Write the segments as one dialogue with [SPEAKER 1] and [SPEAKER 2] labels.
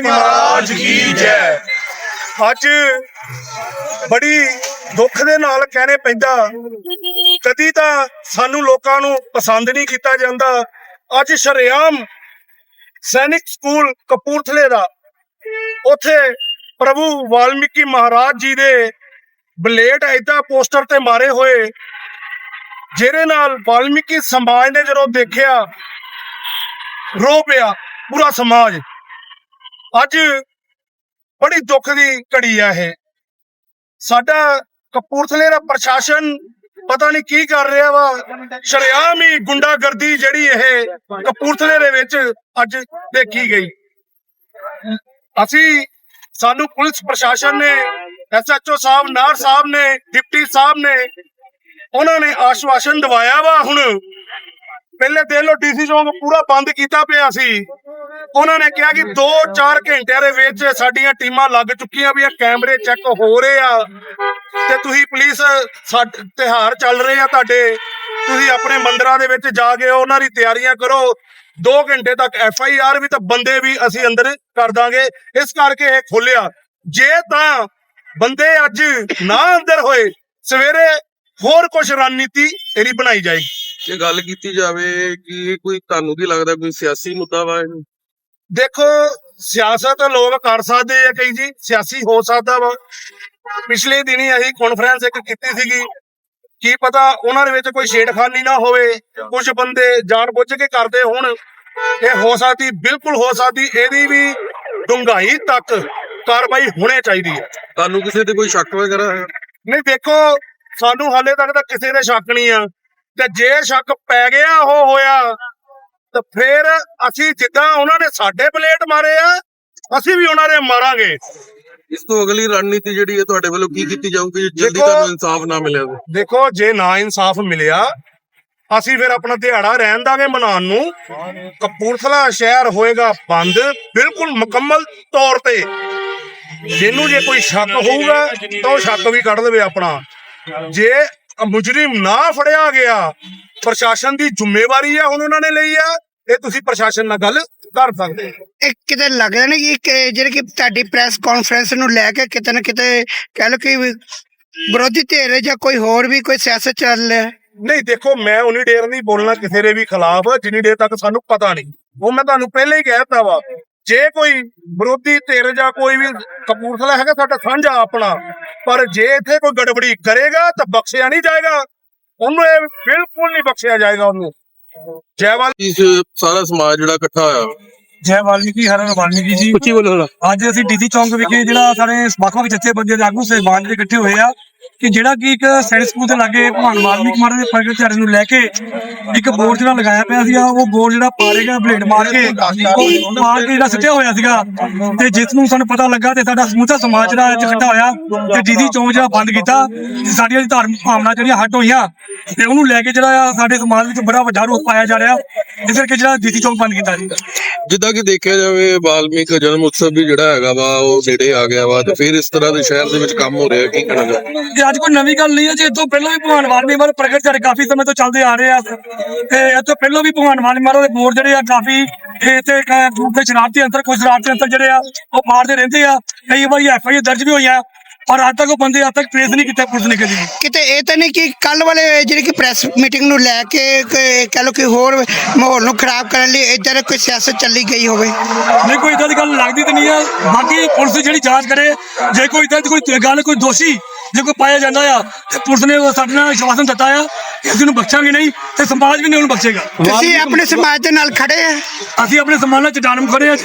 [SPEAKER 1] ਵਾਲਮੀਕੀ ਮਹਾਰਾਜ ਕੀ ਜੈ। ਅੱਜ ਬੜੀ ਦੁੱਖ ਦੇ ਨਾਲ ਕਹਿਣੇ ਪੈਂਦਾ, ਕਦੀ ਤਾਂ ਸਾਨੂੰ ਲੋਕਾਂ ਨੂੰ ਪਸੰਦ ਨਹੀਂ ਕੀਤਾ ਜਾਂਦਾ। ਅੱਜ ਸ਼ਰੇਆਮ ਸੈਨਿਕ ਸਕੂਲ ਕਪੂਰਥਲੇ ਦਾ, ਉਥੇ ਪ੍ਰਭੂ ਵਾਲਮੀਕੀ ਮਹਾਰਾਜ ਜੀ ਦੇ ਬਲੇਡ ਐਦਾਂ ਪੋਸਟਰ ਤੇ ਮਾਰੇ ਹੋਏ, ਜਿਹਦੇ ਨਾਲ ਵਾਲਮੀਕੀ ਸਮਾਜ ਨੇ ਜਦੋਂ ਦੇਖਿਆ, ਰੋ ਪਿਆ ਪੂਰਾ ਸਮਾਜ। ਅੱਜ ਬੜੀ ਦੁੱਖ ਦੀ ਘੜੀ ਆ ਇਹ। ਸਾਡਾ ਕਪੂਰਥਲੇ ਦਾ ਪ੍ਰਸ਼ਾਸਨ ਪਤਾ ਨਹੀਂ ਕੀ ਕਰ ਰਿਹਾ ਵਾ। ਸ਼ਰੇਆਮ ਹੀ ਗੁੰਡਾਗਰਦੀ ਜਿਹੜੀ ਇਹ ਕਪੂਰਥਲੇ ਦੇ ਵਿੱਚ ਅੱਜ ਦੇਖੀ ਗਈ। ਅਸੀਂ, ਸਾਨੂੰ ਪੁਲਿਸ ਪ੍ਰਸ਼ਾਸਨ ਨੇ ਐਸਐਚਓ ਸਾਹਿਬ, ਨਾਰ ਸਾਹਿਬ ਨੇ, ਡਿਪਟੀ ਸਾਹਿਬ ਨੇ, ਉਹਨਾਂ ਨੇ ਆਸ਼ਵਾਸਨ ਦਵਾਇਆ ਵਾ। ਹੁਣ ਪਹਿਲੇ ਦੇਖ ਲਓ ਡੀਸੀ ਚੌਂਕ ਪੂਰਾ ਬੰਦ ਕੀਤਾ ਪਿਆ ਸੀ। ਉਹਨਾਂ ਨੇ ਕਿਹਾ ਕਿ 2-4 ਘੰਟਿਆਂ ਦੇ ਵਿੱਚ ਸਾਡੀਆਂ ਟੀਮਾਂ ਲੱਗ ਚੁੱਕੀਆਂ ਵੀ ਆ, ਕੈਮਰੇ ਚੈੱਕ ਹੋ ਰਹੇ ਆ। ਤੇ ਤੁਸੀਂ ਪੁਲਿਸ ਸਾਡ- ਚੱਲ ਰਹੇ ਆ ਤੁਹਾਡੇ। ਤੁਸੀਂ ਆਪਣੇ ਮੰਦਰਾਂ ਦੇ ਵਿੱਚ ਜਾ ਕੇ ਉਹਨਾਂ ਦੀ ਤਿਆਰੀਆਂ ਕਰੋ। 2 ਘੰਟੇ ਤੱਕ ਐਫ ਆਈ ਆਰ ਵੀ ਤਾਂ ਬੰਦੇ ਵੀ ਅਸੀਂ ਅੰਦਰ ਕਰ ਦਾਂਗੇ। ਇਸ ਕਰਕੇ ਇਹ ਖੋਲਿਆ ਜੇ ਤਾਂ ਬੰਦੇ ਅੱਜ ਨਾ ਅੰਦਰ ਹੋਏ, ਸਵੇਰੇ ਹੋਰ ਕੁਝ ਰਣਨੀਤੀ ਇਹਦੀ ਬਣਾਈ ਜਾਏਗੀ।
[SPEAKER 2] ਜੇ ਗੱਲ ਕੀਤੀ ਜਾਵੇ ਕਿ ਕੋਈ ਤੁਹਾਨੂੰ ਕੀ ਲੱਗਦਾ, ਕੋਈ ਸਿਆਸੀ ਮੁੱਦਾ ਵਾ
[SPEAKER 1] ਦੇਖੋ ਸਿਆਸਤ ਲੋਕ ਕਰ ਸਕਦੇ ਆ ਕਈ ਜੀ ਸਿਆਸੀ ਹੋ ਸਕਦਾ ਵਾ। ਪਿਛਲੇ ਦਿਨੀ ਅਸੀਂ ਕਾਨਫਰੰਸ ਇੱਕ ਕੀਤੀ ਸੀਗੀ। ਕੀ ਪਤਾ ਉਹਨਾਂ ਦੇ ਵਿੱਚ ਕੋਈ ਛੇੜਖਾਨੀ ਨਾ ਹੋਵੇ ਕੁਝ ਬੰਦੇ ਜਾਣਬੁੱਝ ਕੇ ਕਰਦੇ ਹੋਣ। ਇਹ ਹੋ ਸਕਦੀ ਬਿਲਕੁਲ ਹੋ ਸਕਦੀ ਇਹਦੀ ਵੀ ਡੂੰਘਾਈ ਤੱਕ ਕਾਰਵਾਈ ਹੋਣੀ ਚਾਹੀਦੀ ਹੈ।
[SPEAKER 2] ਤੁਹਾਨੂੰ ਕਿਸੇ ਤੇ ਕੋਈ ਸ਼ੱਕ ਵਗੈਰਾ ਹੈ?
[SPEAKER 1] ਨਹੀਂ ਦੇਖੋ ਸਾਨੂੰ ਹਾਲੇ ਤੱਕ ਤਾਂ ਕਿਸੇ ਦੇ ਸ਼ੱਕ ਨਹੀਂ ਆ। ਤੇ ਜੇ ਸ਼ੱਕ ਪੈ ਗਿਆ ਉਹ ਹੋਇਆ ਤਾਂ ਫਿਰ ਅਸੀਂ ਜਿੱਦਾਂ ਉਹਨਾਂ ਨੇ ਸਾਡੇ ਬਲੇਟ ਮਾਰੇ ਆ ਅਸੀਂ ਵੀ ਉਹਨਾਂ ਦੇ ਮਾਰਾਂਗੇ।
[SPEAKER 2] ਇਸ ਤੋਂ ਅਗਲੀ ਰਣਨੀਤੀ ਜਿਹੜੀ ਹੈ ਤੁਹਾਡੇ ਵੱਲੋਂ ਕੀ ਕੀਤੀ ਜਾਊਗੀ? ਜੇ ਜਲਦੀ ਤੁਹਾਨੂੰ ਇਨਸਾਫ ਨਾ ਮਿਲਿਆ?
[SPEAKER 1] ਦੇਖੋ ਜੇ ਨਾ ਇਨਸਾਫ ਮਿਲਿਆ ਅਸੀਂ ਫਿਰ ਆਪਣਾ ਦਿਹਾੜਾ ਰਹਿਣ ਦਾਂਗੇ ਮਨਾਉਣ ਨੂੰ। ਕਪੂਰਥਲਾ ਸ਼ਹਿਰ ਹੋਏਗਾ ਬੰਦ ਬਿਲਕੁਲ ਮੁਕੰਮਲ ਤੌਰ ਤੇ। ਜਿਹਨੂੰ ਜੇ ਕੋਈ ਸ਼ੱਕ ਹੋਊਗਾ ਤਾਂ ਉਹ ਸ਼ੱਕ ਵੀ ਕੱਢ ਲਵੇ ਆਪਣਾ। ਜੇ ਮੁਜਰਮ ਨਾ ਫੜਿਆ ਗਿਆ। ਪ੍ਰਸ਼ਾਸਨ ਦੀ ਜ਼ਿੰਮੇਵਾਰੀ ਆ ਹੁਣ ਉਹਨਾਂ ਨੇ ਲਈ ਆ ਇਹ ਤੁਸੀਂ ਪ੍ਰਸ਼ਾਸਨ ਨਾਲ ਗੱਲ ਕਰ ਸਕਦੇ ਹੋ।
[SPEAKER 3] ਇਹ ਕਿਤੇ ਲੱਗਦਾ ਨਹੀਂ ਕਿ ਜਿਹੜੇ ਕਿ ਤੁਹਾਡੀ ਪ੍ਰੈਸ ਕਾਨਫਰੰਸ ਨੂੰ ਲੈ ਕੇ ਕਿਤੇ ਨਾ ਕਿਤੇ ਕਹਿ ਲਓ ਕਿ ਵਿਰੋਧੀ ਧਿਰ ਜਾਂ ਕੋਈ ਹੋਰ ਵੀ ਕੋਈ ਸਿਆਸਤ ਚੱਲ ਰਿਹਾ ਹੈ।
[SPEAKER 1] ਨਹੀਂ ਦੇਖੋ ਮੈਂ ਉਨੀ ਦੇਰ ਨਹੀਂ ਬੋਲਣਾ ਕਿਸੇ ਦੇ ਵੀ ਖਿਲਾਫ ਜਿੰਨੀ ਦੇਰ ਤੱਕ ਸਾਨੂੰ ਪਤਾ ਨਹੀਂ। ਉਹ ਮੈਂ ਤੁਹਾਨੂੰ ਪਹਿਲਾਂ ਹੀ ਕਹਿ ਦਿੱਤਾ ਵਾ ਜੇ ਕੋਈ ਵਿਰੋਧੀ ਧਿਰ ਜਾਂ ਕੋਈ ਵੀ ਕਪੂਰਥਲਾ ਹੈਗਾ ਸਾਡਾ ਸਾਂਝਾ ਆਪਣਾ। ਪਰ ਜੇ ਇੱਥੇ ਕੋਈ ਗੜਬੜੀ ਕਰੇਗਾ ਤਾਂ ਬਖਸ਼ਿਆ ਨਹੀਂ ਜਾਏਗਾ। ਉਹਨੂੰ ਇਹ ਬਿਲਕੁਲ ਨਹੀਂ ਬਖਸ਼ਿਆ ਜਾਏਗਾ ਉਹਨੂੰ। ਜੈਵਾਲ
[SPEAKER 2] ਇਸ ਸਾਰਾ ਸਮਾਜ ਜਿਹੜਾ ਇਕੱਠਾ ਹੋਇਆ।
[SPEAKER 4] ਜੈ ਵਾਲਮੀਕੀ ਹਰ ਹਰ ਵਾਲਮੀਕੀ ਜੀ। ਉੱਚੀ ਬੋਲੋ ਅੱਜ ਅਸੀਂ ਡੀਸੀ ਚੌਂਕ ਵਿਖੇ ਜਿਹੜਾ ਸਾਰੇ ਵੱਖ-ਵੱਖ ਜਥੇਬੰਦੀਆਂ ਦੇ ਆਗੂ ਸਹਿਬਾਨ ਜਿਹੜੇ ਇਕੱਠੇ ਹੋਏ ਆ ਕਿ ਜਿਹੜਾ ਕਿ ਇੱਕ ਸੈਨਿਕ ਸਕੂਲ ਦੇ ਲਾਗੇ ਭਗਵਾਨ ਵਾਲਮੀਕੀ ਮਹਾਰਾਜ ਦੇ ਪ੍ਰਗਟ ਦਿਹਾੜੇ ਨੂੰ ਲੈ ਕੇ ਇੱਕ ਬੋਰਡ ਜਿਹੜਾ ਲਗਾਇਆ ਪਿਆ ਸੀਗਾ, ਉਹ ਬੋਰਡ ਜਿਹੜਾ ਪਾਰੇਗਾ ਬਲੇਡ ਮਾਰ ਕੇ, ਉਹ ਮਾਰ ਕੇ ਜਿਹੜਾ ਸਿੱਟਿਆ ਹੋਇਆ ਸੀਗਾ। ਤੇ ਜਿਸ ਨੂੰ ਸਾਨੂੰ ਪਤਾ ਲੱਗਾ ਤੇ ਸਾਡਾ ਸਮੂਥਾ ਸਮਾਜ ਜਿਹੜਾ ਅੱਜ ਇਕੱਠਾ ਹੋਇਆ ਤੇ ਡੀਸੀ ਚੌਂਕ ਜਿਹੜਾ ਬੰਦ ਕੀਤਾ ਤੇ ਸਾਡੀਆਂ ਧਾਰਮਿਕ ਭਾਵਨਾ ਜਿਹੜੀਆਂ ਹਟ ਹੋਈਆਂ, ਤੇ ਉਹਨੂੰ ਲੈ ਕੇ ਜਿਹੜਾ ਆ ਸਾਡੇ ਸਮਾਜ ਵਿੱਚ ਬੜਾ ਵੱਡਾ ਰੋਸ ਪਾਇਆ ਜਾ ਰਿਹਾ ਇਸ ਕਰਕੇ ਜਿਹੜਾ ਡੀਸੀ ਚੌਂਕ ਬੰਦ ਕੀਤਾ ਜੀ।
[SPEAKER 2] ਜਿੱਦਾਂ ਕਿ ਦੇਖਿਆ ਜਾਵੇ, ਵਾਲਮੀਕ ਜਨਮ ਉਤਸਵ ਵੀ ਜਿਹੜਾ ਹੈਗਾ ਵਾ, ਉਹ ਨੇੜੇ ਆ ਗਿਆ ਵਾ ਤੇ ਫਿਰ ਇਸ ਤਰ੍ਹਾਂ ਦੇ ਸ਼ਹਿਰ ਦੇ ਵਿੱਚ ਕੰਮ ਹੋ ਰਿਹਾ, ਕੀ ਕਹਿਣਾ ਚਾਹੁੰਦੇ?
[SPEAKER 4] ਇਹ ਅੱਜ ਕੋਈ ਨਵੀਂ ਗੱਲ ਨਹੀਂ ਹੈ, ਜੇ ਇਹ ਪਹਿਲਾਂ ਵੀ ਭਗਵਾਨ ਵਾਲਮੀਕ ਮਹਾਰਾਜ ਪ੍ਰਗਟ ਜਿਹੜੇ ਕਾਫੀ ਸਮੇਂ ਤੋਂ ਚੱਲਦੇ ਆ ਰਹੇ ਆ, ਤੇ ਇਹ ਪਹਿਲਾਂ ਵੀ ਭਗਵਾਨ ਵਾਲਮੀਕ ਮਹਾਰਾਜ ਦੇ ਬੋਰਡ ਜਿਹੜੇ ਆ, ਕਾਫੀ ਇਹ ਤੇ ਗਰੁੱਪ ਦੇ ਸ਼ਰਾਰਤੀ ਅੰਤਰ ਕੁਝ ਸ਼ਰਾਰਤੀ ਅੰਤਰ ਜਿਹੜੇ ਆ, ਉਹ ਮਾਰਦੇ ਰਹਿੰਦੇ ਆ ਕਈ ਵਾਰੀ ਐਫ ਆਈ ਦਰਜ ਵੀ ਹੋਈ ਆ ਪਰ ਅੱਜ ਤੱਕ ਉਹ ਬੰਦੇ ਅੱਜ ਤੱਕ ਟ੍ਰੇਸ ਨਹੀਂ ਕੀਤੇ ਪੁਲਿਸ ਨੇ ਕਦੀ ਵੀ।
[SPEAKER 3] ਕਿਤੇ ਇਹ ਤਾਂ ਨਹੀਂ ਕਿ ਕੱਲ ਵਾਲੇ ਜਿਹੜੀ ਕਿ ਪ੍ਰੈਸ ਮੀਟਿੰਗ ਨੂੰ ਲੈ ਕੇ ਕਿ ਕਹਿ ਲਓ ਕਿ ਹੋਰ ਮਾਹੌਲ ਨੂੰ ਖਰਾਬ ਕਰਨ ਲਈ ਇੱਧਰ ਕੋਈ ਸਿਆਸਤ ਚੱਲੀ ਗਈ ਹੋਵੇ
[SPEAKER 4] ਨਹੀਂ ਕੋਈ ਇਦਾਂ ਦੀ ਗੱਲ ਲੱਗਦੀ ਤੇ ਨਹੀਂ ਆ ਬਾਕੀ ਪੁਲਿਸ ਜਿਹੜੀ ਜਾਂਚ ਕਰੇ ਜੇ ਕੋਈ ਇਦਾਂ ਦੀ ਕੋਈ ਗੱਲ ਕੋਈ ਦੋਸ਼ੀ ਜੇ ਕੋਈ ਪਾਇਆ ਜਾਂਦਾ ਆ ਤੇ ਪੁਲਿਸ ਨੇ ਉਹ ਸਾਡੇ ਨਾਲ ਵਿਸ਼ਵਾਸਨ ਦਿੱਤਾ ਆ ਕਿ ਅਸੀਂ ਉਹਨੂੰ ਬਖਸ਼ਾਂਗੇ ਨਹੀਂ ਤੇ ਸਮਾਜ ਵੀ ਨਹੀਂ ਉਹਨੂੰ ਬਖਸ਼ੇਗਾ।
[SPEAKER 3] ਤੁਸੀਂ ਆਪਣੇ ਸਮਾਜ ਦੇ ਨਾਲ ਖੜੇ ਆ।
[SPEAKER 4] ਅਸੀਂ ਆਪਣੇ ਸਮਾਜ ਨਾਲ ਚਟਾਨਮ ਖੜੇ ਆ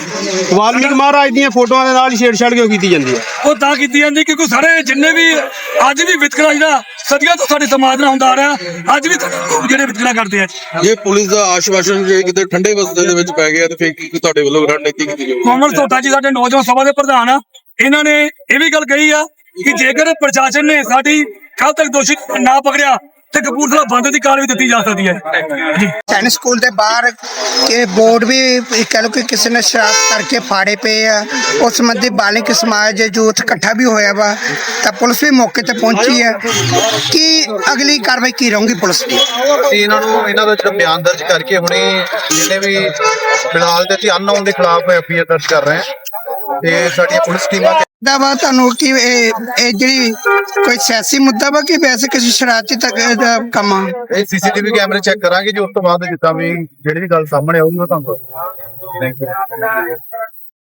[SPEAKER 5] ਵਾਲਮੀਕ ਮਹਾਰਾਜ ਦੀਆਂ ਫੋਟੋਆਂ ਦੇ ਨਾਲ ਹੀ ਛੇੜਛਾੜ ਕਿਉਂ ਕੀਤੀ ਜਾਂਦੀ ਹੈ?
[SPEAKER 4] ਉਹ ਤਾਂ ਕੀਤੀ ਜਾਂਦੀ ਕਿਉਂਕਿ ਸਾਰੇ ਜਿੰਨੇ ਵੀ ਅੱਜ ਵੀ ਵਿਤਕਰਾ ਜਿਹੜਾ ਸਦੀਆਂ ਤੋਂ ਸਾਡੇ ਸਮਾਜ ਨਾਲ ਹੁੰਦਾ ਆ ਰਿਹਾ ਅੱਜ ਵੀ ਜਿਹੜੇ ਵਿਤਕਰਾ ਕਰਦੇ ਆ
[SPEAKER 2] ਜੇ ਪੁਲਿਸ ਦਾ ਆਸ਼ਵਾਸਨ ਜੇ ਕਿਤੇ ਠੰਡੇ ਬਸਤੇ ਦੇ ਵਿੱਚ ਪੈ ਗਿਆ ਤੇ ਫਿਰ ਕੀ ਕੀ ਤੁਹਾਡੇ ਵੱਲੋਂ ਰਣਨੀਤੀ ਕੀਤੀ ਜਾਊਗੀ?
[SPEAKER 4] ਕੋਮਲ ਸੋਟਾ ਜੀ ਸਾਡੇ ਨੌਜਵਾਨ ਸਭਾ ਦੇ ਪ੍ਰਧਾਨ ਆ। ਇਹਨਾਂ ਨੇ ਇਹ ਵੀ ਗੱਲ ਕਹੀ ਆ ਕਿ ਜੇਕਰ ਪ੍ਰਸ਼ਾਸਨ ਨੇ ਸਾਡੀ ਕੱਲ ਤੱਕ ਦੋਸ਼ੀ ਨਾ ਪਕੜਿਆ ਤੇ ਕਪੂਰਥਲਾ ਬੰਦ ਦੀ ਕਾਰਵਾਈ ਦਿੱਤੀ ਜਾ ਸਕਦੀ ਹੈ। ਜੀ
[SPEAKER 3] ਸੈਨਿਕ ਸਕੂਲ ਦੇ ਬਾਹਰ ਕਿ ਬੋਰਡ ਵੀ ਕਹਿ ਲਓ ਕਿ ਕਿਸੇ ਨੇ ਸ਼ਰਾਰਤ ਕਰਕੇ ਫਾੜੇ ਪਏ ਆ। ਉਸ ਸੰਬੰਧੀ ਬਾਲਿਕ ਸਮਾਜ ਜੂਥ ਇਕੱਠਾ ਵੀ ਹੋਇਆ ਵਾ ਤਾਂ ਪੁਲਿਸ ਵੀ ਮੌਕੇ ਤੇ ਪਹੁੰਚੀ ਹੈ ਕਿ ਅਗਲੀ ਕਾਰਵਾਈ ਕੀ ਰਹੂਗੀ ਪੁਲਿਸ ਦੀ?
[SPEAKER 6] ਅਸੀਂ ਇਹਨਾਂ ਨੂੰ ਇਹਨਾਂ ਦਾ ਜਿਹੜਾ ਬਿਆਨ ਦਰਜ ਕਰਕੇ ਹੁਣੇ ਜਿੰਨੇ ਵੀ ਫਿਲਹਾਲ ਤੇ ਅਸੀਂ ਅਨਨੋਨ ਦੇ ਖਿਲਾਫ ਐਫਆਈਆਰ ਦਰਜ ਕਰ ਰਹੇ ਹਾਂ। ਤੇ ਸਾਡੀਆਂ ਪੁਲਿਸ ਟੀਮਾਂ
[SPEAKER 3] ਦਾ ਵਾ ਤੁਹਾਨੂੰ ਕਿ ਇਹ ਇਹ ਜਿਹੜੀ ਕੋਈ ਸਿਆਸੀ ਮੁੱਦਾ ਵਾ ਕਿ ਵੈਸੇ ਕਿਸੇ ਸ਼ਰਾਰਤੀ ਤੱਕ ਦਾ ਕੰਮ ਆ?
[SPEAKER 6] ਇਹ ਸੀਸੀਟੀਵੀ ਕੈਮਰੇ ਚੈੱਕ ਕਰਾਂਗੇ ਜੀ ਉਸ ਤੋਂ ਬਾਅਦ ਜਿੱਦਾਂ ਵੀ ਜਿਹੜੀ ਵੀ ਗੱਲ ਸਾਹਮਣੇ ਆਊਗੀ ਉਹ ਤੁਹਾਨੂੰ ਥੈਂਕ ਯੂ